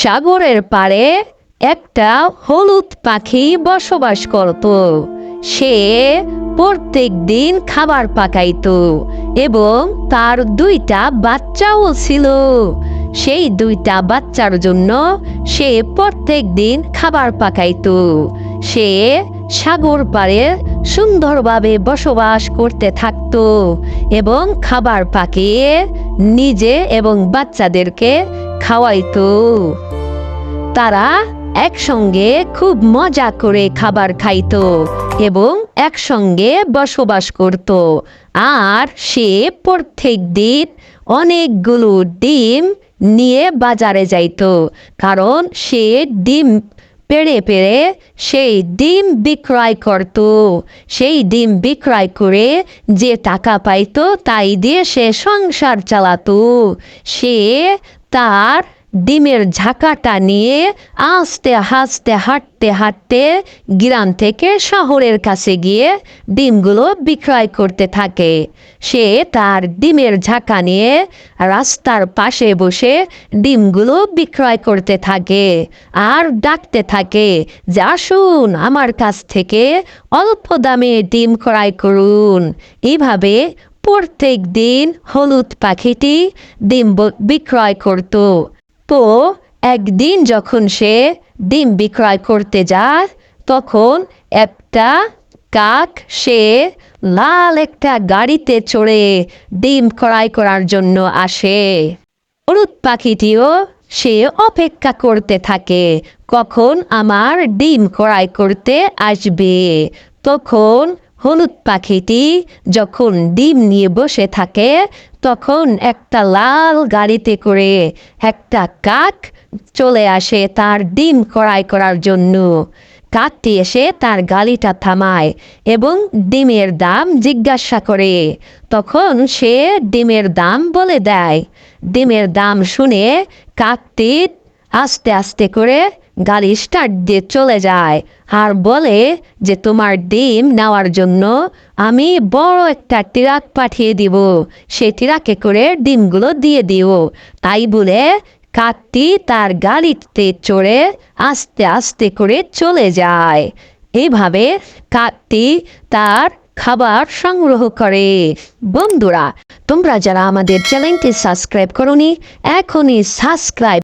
সাগরের পাড়ে একটা হলুদ পাখি বসবাস করত। সে প্রত্যেক দিন খাবার পাকাইত এবং তার দুইটা বাচ্চাও ছিল। সেই দুইটা বাচ্চার জন্য সে প্রত্যেক দিন খাবার পাকাইতো। সে সাগর পাড়ে সুন্দরভাবে বসবাস করতে থাকতো এবং খাবার পাকিয়ে নিজে এবং বাচ্চাদেরকে খাওয়াইতো। তারা একসঙ্গে খুব মজা করে খাবার খাইত এবং একসঙ্গে বসবাস করত। আর সে প্রত্যেক দিন অনেকগুলো ডিম নিয়ে বাজারে যাইত, কারণ সে ডিম পেড়ে পেড়ে সেই ডিম বিক্রয় করত। সেই ডিম বিক্রয় করে যে টাকা পাইতো তাই দিয়ে সে সংসার চালাতো। সে তার ডিমের ঝাঁকাটা নিয়ে আস্তে, হাসতে, হাঁটতে হাঁটতে গ্রাম থেকে শহরের কাছে গিয়ে ডিমগুলো বিক্রয় করতে থাকে। সে তার ডিমের ঝাঁকা নিয়ে রাস্তার পাশে বসে ডিমগুলো বিক্রয় করতে থাকে আর ডাকতে থাকে, যে আসুন আমার কাছ থেকে অল্প দামে ডিম ক্রয় করুন। এভাবে প্রত্যেক দিন হলুদ পাখিটি ডিম বিক্রয় করতো। তো একদিন যখন সে ডিম বিক্রয় করতে যায়, তখন একটা কাক সে লাল একটা গাড়িতে চড়ে ডিম ক্রয় করার জন্য আসে। হলুদ পাখিটিও সে অপেক্ষা করতে থাকে, কখন আমার ডিম ক্রয় করতে আসবে? তখন হলুদ পাখিটি যখন ডিম নিয়ে বসে থাকে, তখন একটা লাল গাড়িতে করে একটা কাক চলে আসে তার ডিম কড়াই করার জন্য। কাকটি এসে তার গাড়িটা থামায় এবং ডিমের দাম জিজ্ঞাসা করে। তখন সে ডিমের দাম বলে দেয়। ডিমের দাম শুনে কাকটি আস্তে আস্তে করে গাড়ি স্টার্ট দিয়ে চলে যায় আর বলে যে তোমার ডিম নেওয়ার জন্য আমি বড় একটা ট্রাক পাঠিয়ে দিব। সেই ট্রাকে করে ডিমগুলো দিয়ে দিও। তাই বলে কাকটি তার গাড়িতে চড়ে আস্তে আস্তে করে চলে যায়। এইভাবে কাকটি তার খাবার সংগ্রহ করে। বন্ধুরা, তোমরা যারা আমাদের চ্যানেলটি সাবস্ক্রাইব করনি, এখনই সাবস্ক্রাইব